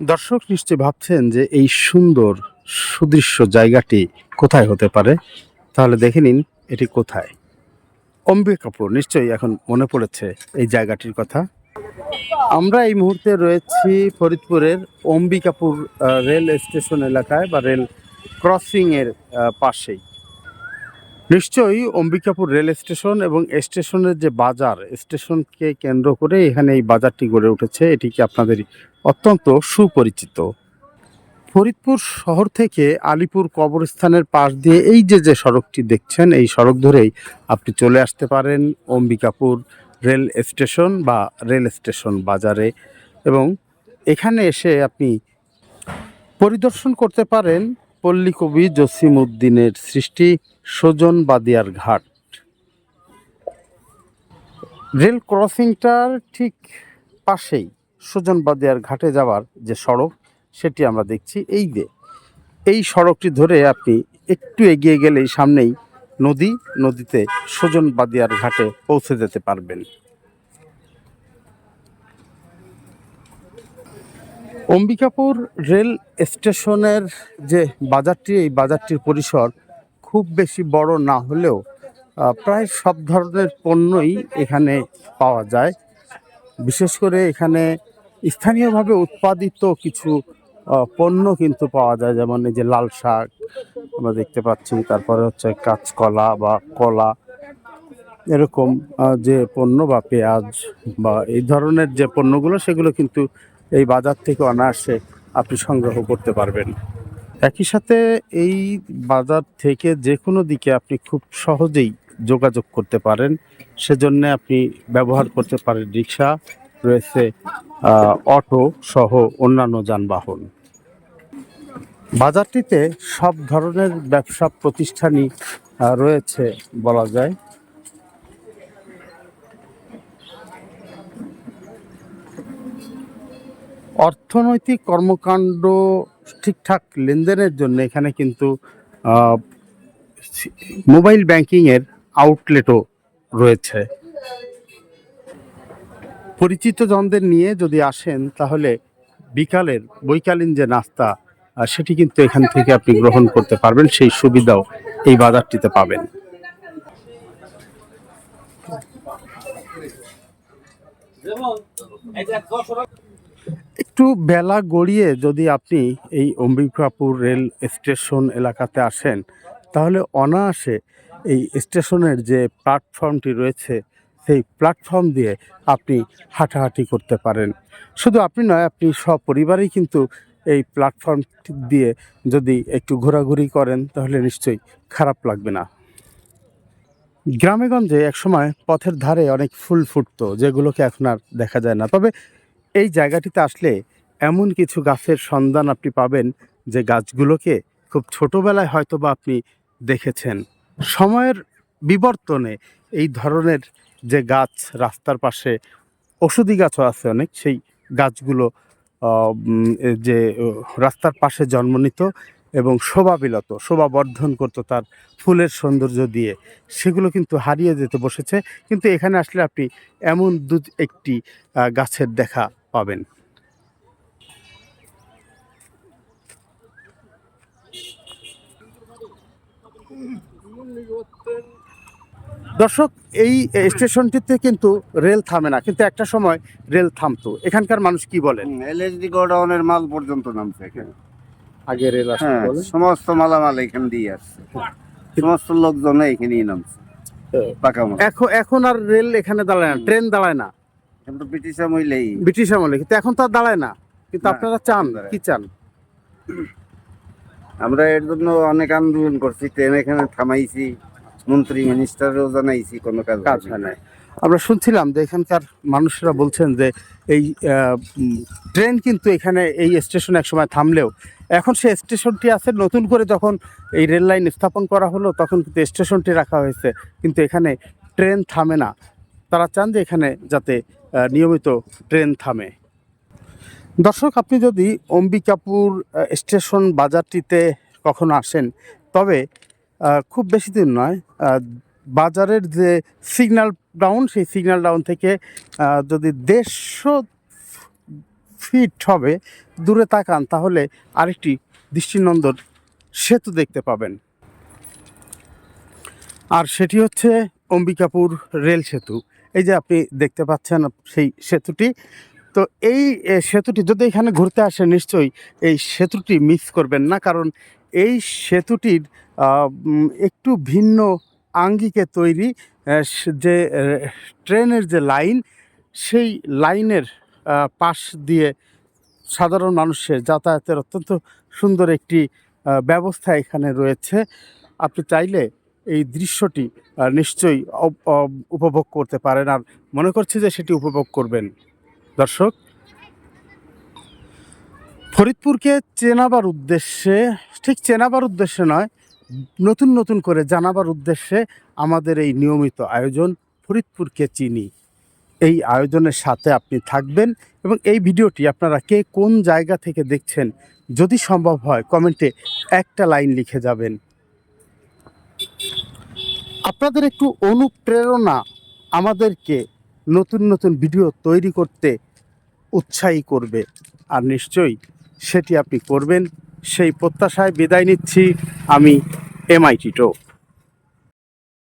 দর্শক নিশ্চয়ই ভাবছেন যে এই সুন্দর, সুদৃশ্য জায়গাটি কোথায় হতে পারে? তাহলে দেখে নিন এটি কোথায়। অম্বিকাপুর নিশ্চয়ই এখন মনে পড়েছে এই জায়গাটির কথা। আমরা এই মুহূর্তে রয়েছি ফরিদপুরের অম্বিকাপুর রেল স্টেশন এলাকায় বা রেল ক্রসিং এর পাশেই। নিশ্চয়ই অম্বিকাপুর রেল স্টেশন এবং স্টেশনের যে বাজার স্টেশনকে কেন্দ্র করে এখানে এই বাজারটি গড়ে উঠেছে। এটি কি আপনাদের অত্যন্ত সুপরিচিত? ফরিদপুর শহর থেকে আলিপুর কবরস্থানের পাশ দিয়ে এই যে যে সড়কটি দেখছেন, এই সড়ক ধরেই আপনি চলে আসতে পারেন অম্বিকাপুর রেল স্টেশন বা রেল স্টেশন বাজারে এবং এখানে এসে আপনি পরিদর্শন করতে পারেন পল্লীকবি জসিম উদ্দিনের সৃষ্টি সজন বাদিয়ার ঘাট। রেল ক্রসিংটার ঠিক পাশেই সুজন বাদিয়ার ঘাটে যাওয়ার যে সড়ক, সেটি আমরা দেখছি এই যে। এই সড়কটি ধরে আপনি একটু এগিয়ে গেলেই সামনেই নদী, নদীতে সুজন বাদিয়ার ঘাটে পৌঁছে যেতে পারবেন। অম্বিকাপুর রেল স্টেশনের যে বাজারটি, এই বাজারটির পরিসর খুব বেশি বড় না হলেও প্রায় সব ধরনের পণ্যই এখানে পাওয়া যায়। বিশেষ করে এখানে স্থানীয়ভাবে উৎপাদিত কিছু পণ্য কিন্তু পাওয়া যায়, যেমন এই যে লাল শাক আমরা দেখতে পাচ্ছি, তারপরে হচ্ছে কাঁচকলা বা কলা, এরকম যে পণ্য বা পেঁয়াজ বা এই ধরনের যে পণ্যগুলো, সেগুলো কিন্তু এই বাজার থেকে অনায়াসে আপনি সংগ্রহ করতে পারবেন। একই সাথে এই বাজার থেকে যে কোনো দিকে আপনি খুব সহজেই যোগাযোগ করতে পারেন। সেজন্য আপনি ব্যবহার করতে পারেন রিক্সা, রয়েছে অটো সহ অন্যান্য যানবাহন। বাজারটিতে সব ধরনের ব্যবসা প্রতিষ্ঠানই রয়েছে বলা যায়। অর্থনৈতিক কর্মকাণ্ড ঠিকঠাক লেনদেনের জন্য এখানে কিন্তু মোবাইল ব্যাংকিংয়ের আউটলেটও রয়েছে। পরিচিত জনদের নিয়ে যদি আসেন, তাহলে বিকালের, বৈকালীন যে নাস্তা সেটি কিন্তু এখান থেকে আপনি গ্রহণ করতে পারবেন, সেই সুবিধাও এই বাজারটিতে পাবেন। একটু বেলা গড়িয়ে যদি আপনি এই অম্বিকাপুর রেল স্টেশন এলাকাতে আসেন, তাহলে অনায়াসে এই স্টেশনের যে প্ল্যাটফর্মটি রয়েছে, সেই প্ল্যাটফর্ম দিয়ে আপনি হাঁটাহাঁটি করতে পারেন। শুধু আপনি নয়, আপনি সপরিবারেই কিন্তু এই প্ল্যাটফর্ম দিয়ে যদি একটু ঘোরাঘুরি করেন, তাহলে নিশ্চয়ই খারাপ লাগবে না। গ্রামেগঞ্জে একসময় পথের ধারে অনেক ফুল ফুটতো, যেগুলোকে এখন আর দেখা যায় না। তবে এই জায়গাটিতে আসলে এমন কিছু গাছের সন্ধান আপনি পাবেন যে গাছগুলোকে খুব ছোটোবেলায় হয়তো বা আপনি দেখেছেন। সময়ের বিবর্তনে এই ধরনের যে গাছ রাস্তার পাশে ওষুধি গাছও আছে অনেক, সেই গাছগুলো যে রাস্তার পাশে জন্ম নিত এবং শোভা বিলাত, শোভা বর্ধন করতো তার ফুলের সৌন্দর্য দিয়ে। সেগুলো কিন্তু হারিয়ে যেতে বসেছে। কিন্তু এখানে আসলে আপনি এমন দু, একটি গাছের দেখা পাবেন। দর্শক এই স্টেশনটিতে কিন্তু রেল থামে না কিন্তু একটা সময় রেল থামতো। এখানকার মানুষ কি বলেন? এলএসডি গোডাউনের মাল পর্যন্ত নামছে এখানে। আগে রেল আসতো হ্যাঁ সমস্ত মালামাল এখান দিয়ে আসছে। সমস্ত লোকজন এখানেই নামছে। এখন এখন আর রেল এখানে দাঁড়ায় না ট্রেন দাঁড়ায় না। কিন্তু ব্রিটিশ আমলেই ব্রিটিশ আমলে কিন্তু এখন তো আর দাঁড়ায় না। কিন্তু আপনারা চান। কি চান? আমরা এর জন্য অনেক আন্দোলন করছি ট্রেন এখানে থামাইছি মন্ত্রী মিনিস্টারও জানাইছি কোনো কাজ কাজ হয় না আমরা শুনছিলাম যে এখানকার মানুষরা বলছেন যে এই ট্রেন কিন্তু এখানে এই স্টেশন এক সময় থামলেও এখন সে স্টেশনটি আছে নতুন করে যখন এই রেল লাইন স্থাপন করা হলো তখন কিন্তু স্টেশনটি রাখা হয়েছে। কিন্তু এখানে ট্রেন থামে না। তারা চান যে এখানে যাতে নিয়মিত ট্রেন থামে। দর্শক, আপনি যদি অম্বিকাপুর স্টেশন বাজারটিতে কখনো আসেন, তবে খুব বেশি দিন নয় বাজারের যে সিগন্যাল ডাউন, সেই সিগন্যাল ডাউন থেকে যদি দেড়শো ফিট হবে, দূরে তাকান, তাহলে আরেকটি দৃষ্টিনন্দন সেতু দেখতে পাবেন। আর সেটি হচ্ছে অম্বিকাপুর রেল সেতু। এই যে আপনি দেখতে পাচ্ছেন সেই সেতুটি, তো এই সেতুটি যদি এখানে ঘুরতে আসে নিশ্চয়ই এই সেতুটি মিস করবেন না, কারণ এই সেতুটির একটু ভিন্ন আঙ্গিকে তৈরি যে ট্রেনের যে লাইন, সেই লাইনের পাশ দিয়ে সাধারণ মানুষের যাতায়াতের অত্যন্ত সুন্দর একটি ব্যবস্থা এখানে রয়েছে। আপনি চাইলে এই দৃশ্যটি নিশ্চয়ই উপভোগ করতে পারেন আর মনে করছি যে সেটি উপভোগ করবেন। দর্শক, ফরিদপুরকে চেনাবার উদ্দেশ্যে, ঠিক চেনাবার উদ্দেশ্যে নয়, নতুন নতুন করে জানাবার উদ্দেশ্যে আমাদের এই নিয়মিত আয়োজন ফরিদপুরকে চিনি। এই আয়োজনের সাথে আপনি থাকবেন এবং এই ভিডিওটি আপনারা কে কোন জায়গা থেকে দেখছেন, যদি সম্ভব হয় কমেন্টে একটা লাইন লিখে যাবেন। আপনাদের একটু অনুপ্রেরণা আমাদেরকে নতুন নতুন ভিডিও তৈরি করতে উৎসাহী করবে। আর নিশ্চয়ই সেটি আপনি করবেন। সেই প্রত্যাশায় বিদায় নিচ্ছি। আমি এমআইটি টো